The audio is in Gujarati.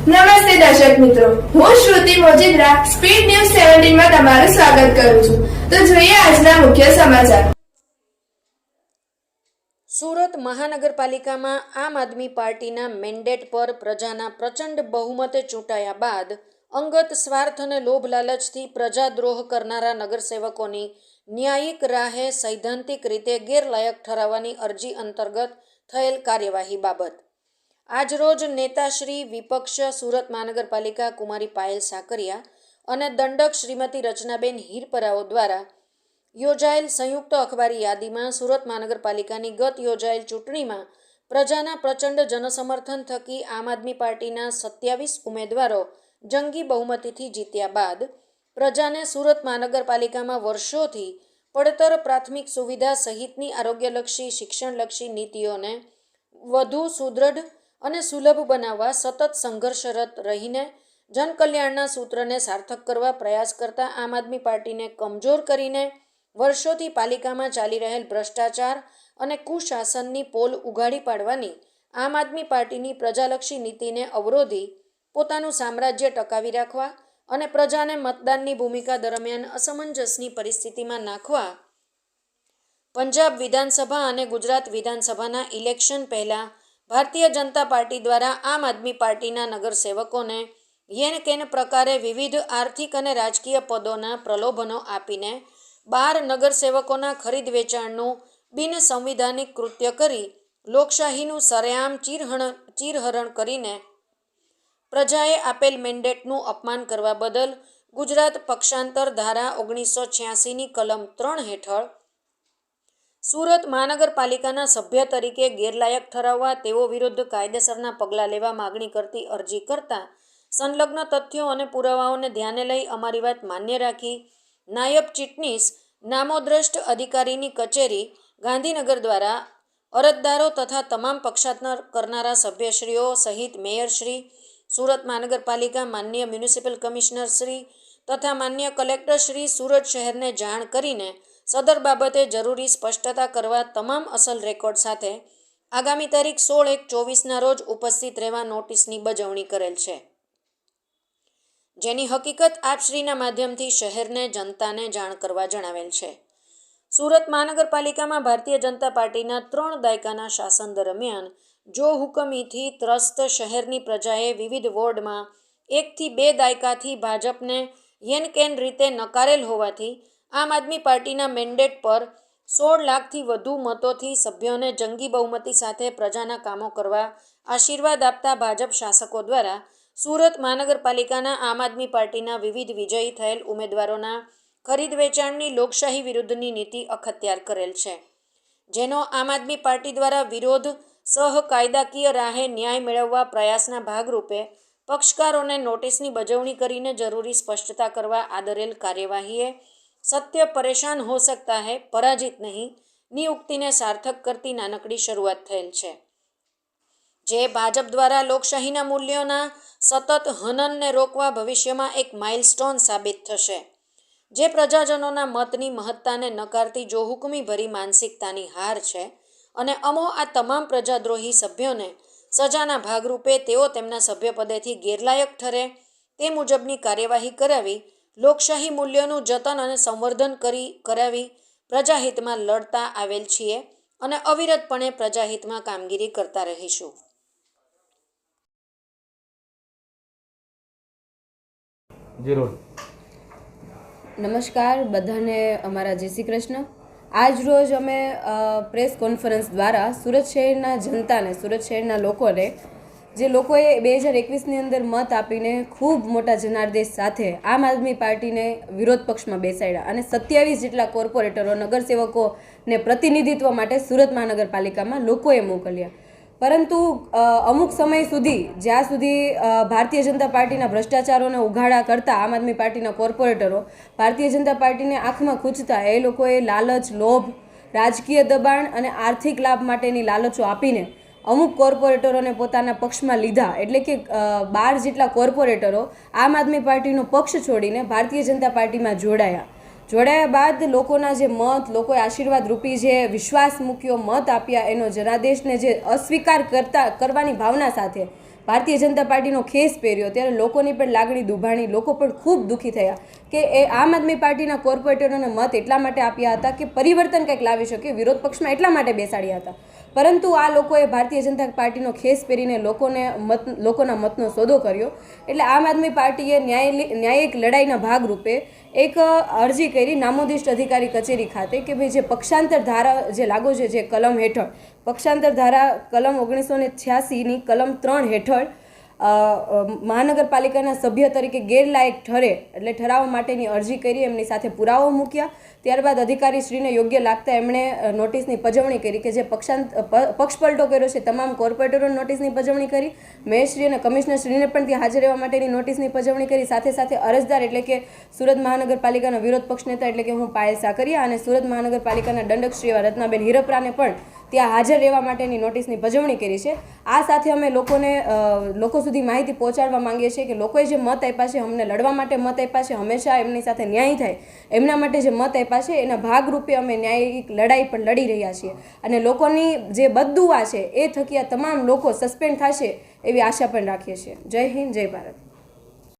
નમસ્તે દર્શક મિત્રો. હું શ્રુતિ મોજીદ્રા, સ્પીડ ન્યૂઝ સેવન્ટીનમાં તમારું સ્વાગત કરું છું. તો જોઈએ આજના મુખ્ય સમાચાર. સુરત મહાનગરપાલિકામાં આમ આદમી પાર્ટીના મેન્ડેટ પર પ્રજાના પ્રચંડ બહુમતે ચૂંટાયા બાદ અંગત સ્વાર્થ અને લોભ લાલચથી પ્રજાદ્રોહ કરનારા નગરસેવકોની ન્યાયિક રાહે સૈદ્ધાંતિક રીતે ગેરલાયક ઠરાવવાની અરજી અંતર્ગત થયેલ કાર્યવાહી બાબત. આજરોજ નેતાશ્રી વિપક્ષ સુરત મહાનગરપાલિકા કુમારી પાયલ સાકરિયા અને દંડક શ્રીમતી રચનાબેન હીરપરાઓ દ્વારા યોજાયેલ સંયુક્ત અખબારી યાદીમાં સુરત મહાનગરપાલિકાની ગત યોજાયેલ ચૂંટણીમાં પ્રજાના પ્રચંડ જનસમર્થન થકી આમ આદમી પાર્ટીના સત્યાવીસ ઉમેદવારો જંગી બહુમતીથી જીત્યા બાદ પ્રજાને સુરત મહાનગરપાલિકામાં વર્ષોથી પડતર પ્રાથમિક સુવિધા સહિતની આરોગ્યલક્ષી, શિક્ષણલક્ષી નીતિઓને વધુ સુદૃઢ અને સુલભ બનાવવા સતત સંઘર્ષરત રહીને જનકલ્યાણના સૂત્રને સાર્થક કરવા પ્રયાસ કરતા આમ આદમી પાર્ટીને કમજોર કરીને વર્ષોથી પાલિકામાં ચાલી રહેલ ભ્રષ્ટાચાર અને કુશાસનની પોલ ઉગાડી પાડવાની આમ આદમી પાર્ટીની પ્રજાલક્ષી નીતિને અવરોધી પોતાનું સામ્રાજ્ય ટકાવી રાખવા અને પ્રજાને મતદાનની ભૂમિકા દરમિયાન અસમંજસની પરિસ્થિતિમાં નાખવા, પંજાબ વિધાનસભા અને ગુજરાત વિધાનસભાના ઇલેક્શન પહેલા ભારતીય જનતા પાર્ટી દ્વારા આમ આદમી પાર્ટીના નગરસેવકોને યેન કેન પ્રકારે વિવિધ આર્થિક અને રાજકીય પદોના પ્રલોભનો આપીને બાર નગરસેવકોના ખરીદ વેચાણનું બિનસંવિધાનિક કૃત્ય કરી લોકશાહીનું સરેઆમ ચીરહણ, ચીરહરણ કરીને પ્રજાએ આપેલ મેન્ડેટનું અપમાન કરવા બદલ ગુજરાત પક્ષાંતર ધારા ઓગણીસો છ્યાસીની કલમ ત્રણ હેઠળ સુરત મહાનગરપાલિકાના સભ્ય તરીકે ગેરલાયક ઠરાવવા તેઓ વિરુદ્ધ કાયદેસરના પગલાં લેવા માગણી કરતી અરજી કરતા સંલગ્ન તથ્યો અને પુરાવાઓને ધ્યાને લઈ અમારી વાત માન્ય રાખી. નાયબ ચીટનીસ નામોદ્રષ્ટ અધિકારીની કચેરી, ગાંધીનગર દ્વારા અરજદારો તથા તમામ પક્ષાંતર કરનારા સભ્યશ્રીઓ સહિત મેયરશ્રી સુરત મહાનગરપાલિકા માન્ય મ્યુનિસિપલ કમિશનરશ્રી તથા માન્ય કલેક્ટરશ્રી સુરત શહેરને જાણ કરીને સદર બાબતે જરૂરી સ્પષ્ટતા કરવા તમામ અસલ રેકોર્ડ સાથે આગામી તારીખ સોળ એક ચોવીસના રોજ ઉપસ્થિત રહેવા નોટિસની બજવણી કરેલ છે. જેની હકીકત આપશ્રીના માધ્યમથી શહેરને, જનતાને જાણ કરવા જણાવેલ છે. સુરત મહાનગરપાલિકામાં ભારતીય જનતા પાર્ટીના ત્રણ દાયકાના શાસન દરમિયાન જો હુકમીથી ત્રસ્ત શહેરની પ્રજાએ વિવિધ વોર્ડમાં એકથી બે દાયકાથી ભાજપને યેન કેન રીતે નકારેલ હોવાથી આમ આદમી પાર્ટીના મેન્ડેટ પર સોળ લાખથી વધુ મતોથી સભ્યોને જંગી બહુમતી સાથે પ્રજાના કામો કરવા આશીર્વાદ આપતા ભાજપ શાસકો દ્વારા સુરત મહાનગરપાલિકાના આમ આદમી પાર્ટીના વિવિધ વિજયી થયેલ ઉમેદવારોના ખરીદ વેચાણની લોકશાહી વિરુદ્ધની નીતિ અખત્યાર કરેલ છે. જેનો આમ આદમી પાર્ટી દ્વારા વિરોધ સહ કાયદાકીય રાહે ન્યાય મેળવવા પ્રયાસના ભાગરૂપે પક્ષકારોને નોટિસની બજવણી કરીને જરૂરી સ્પષ્ટતા કરવા આદરેલ કાર્યવાહીએ સત્ય પરેશાન હો સકતા હૈ, પરાજિત નહીં. નિયુક્તિને સાર્થક કરતી નાનકડી શરૂઆત થયેલ છે. જે ભાજપ દ્વારા લોકશાહીના મૂલ્યોના સતત હનનને રોકવા ભવિષ્યમાં એક માઇલસ્ટોન સાબિત થશે. જે પ્રજાજનોના મતની મહત્તાને નકારતી જોહુકમી ભરી માનસિકતાની હાર છે અને અમો આ તમામ પ્રજાદ્રોહી સભ્યોને સજાના ભાગરૂપે તેઓ તેમના સભ્યપદેથી ગેરલાયક ઠરે તે મુજબની કાર્યવાહી કરાવી લોકશાહી મૂલ્યોનું જતન અને સંવર્ધન કરી કરાવી પ્રજાહિતમાં લડતા આવેલ છીએ અને અવિરતપણે પ્રજાહિતમાં કામગીરી કરતા રહીશું. જીરો નમસ્કાર બધાને અમારા જય શ્રી કૃષ્ણ. આજ રોજ અમે પ્રેસ કોન્ફરન્સ દ્વારા સુરત શહેરના જનતાને સુરત શહેરના લોકોને જે લોકોએ બે હજાર એકવીસની અંદર મત આપીને ખૂબ મોટા જનાદેશ સાથે આમ આદમી પાર્ટીને વિરોધ પક્ષમાં બેસાડ્યા અને સત્યાવીસ જેટલા કોર્પોરેટરો, નગરસેવકોને પ્રતિનિધિત્વ માટે સુરત મહાનગરપાલિકામાં લોકોએ મોકલ્યા. પરંતુ અમુક સમય સુધી, જ્યાં સુધી ભારતીય જનતા પાર્ટીના ભ્રષ્ટાચારોને ઉઘાડા કરતા આમ આદમી પાર્ટીના કોર્પોરેટરો ભારતીય જનતા પાર્ટીને આંખમાં ખૂંચતા, એ લોકોએ લાલચ, લોભ, રાજકીય દબાણ અને આર્થિક લાભ માટેની લાલચો આપીને અમુક કોર્પોરેટરોને પોતાના પક્ષમાં લીધા. એટલે કે બાર જેટલા કોર્પોરેટરો આમ આદમી પાર્ટીનો પક્ષ છોડીને ભારતીય જનતા પાર્ટીમાં જોડાયા. જોડાયા બાદ લોકોના જે મત, લોકોએ આશીર્વાદ રૂપી જે વિશ્વાસ મૂક્યો, મત આપ્યા, એનો જનાદેશને જે અસ્વીકાર કરતા, કરવાની ભાવના સાથે ભારતીય જનતા પાર્ટીનો ખેસ પહેર્યો. ત્યારે લોકોની પણ લાગણી દુભાણી, લોકો પણ ખૂબ દુઃખી થયા. કે એ આમ આદમી પાર્ટીના કોર્પોરેટરોને મત એટલા માટે આપ્યા હતા કે પરિવર્તન કંઈક લાવી શકે, વિરોધ પક્ષમાં એટલા માટે બેસાડ્યા હતા. પરંતુ આ લોકોએ ભારતીય જનતા પાર્ટીનો ખેસ પહેરીને લોકોને મત, લોકોના મતનો સોદો કર્યો. એટલે આમ આદમી પાર્ટીએ ન્યાય ન્યાયિક લડાઈના ભાગરૂપે એક અરજી કરી નામોદિષ્ટ અધિકારી કચેરી ખાતે કે ભાઈ જે પક્ષાંતર ધારા, જે લાગુ છે જે કલમ હેઠળ, પક્ષાંતર ધારા કલમ ઓગણીસો ને છ્યાસીની કલમ ત્રણ હેઠળ મહાનગરપાલિકાના સભ્ય તરીકે ગેરલાયક ઠરે એટલે ઠરાવવા માટેની અરજી કરી એમની સાથે પુરાવો મૂક્યા. ત્યારબાદ અધિકારીશ્રીને યોગ્ય લાગતા એમણે નોટિસની પજવણી કરી કે જે પક્ષાંત પક્ષપલટો કર્યો છે, તમામ કોર્પોરેટરોને નોટિસની પજવણી કરી. મેયરશ્રી અને કમિશનરશ્રીને પણ ત્યાં હાજર રહેવા માટેની નોટિસની પજવણી કરી. સાથે સાથે અરજદાર એટલે કે સુરત મહાનગરપાલિકાના વિરોધ પક્ષ નેતા એટલે કે હું પાયલ સાકરિયા અને સુરત મહાનગરપાલિકાના દંડક શ્રી એવા રત્નાબેન હિરપરાને પણ ત્યાં હાજર રહેવા માટેની નોટિસની પજવણી કરી છે. આ સાથે અમે લોકોને લોકો સુધી માહિતી પહોંચાડવા માંગીએ છીએ કે લોકોએ જે મત આપ્યા છે, અમને લડવા માટે મત આપ્યા છે, હંમેશા એમની સાથે ન્યાય થાય. એમના માટે જે મત આપ્યા છે એના ભાગરૂપે અમે ન્યાયિક લડાઈ પણ લડી રહ્યા છીએ. અને લોકોની જે બદદુઆ છે, એ થકી તમામ લોકો સસ્પેન્ડ થશે એવી આશા પણ રાખીએ છીએ. જય હિન્દ, જય ભારત.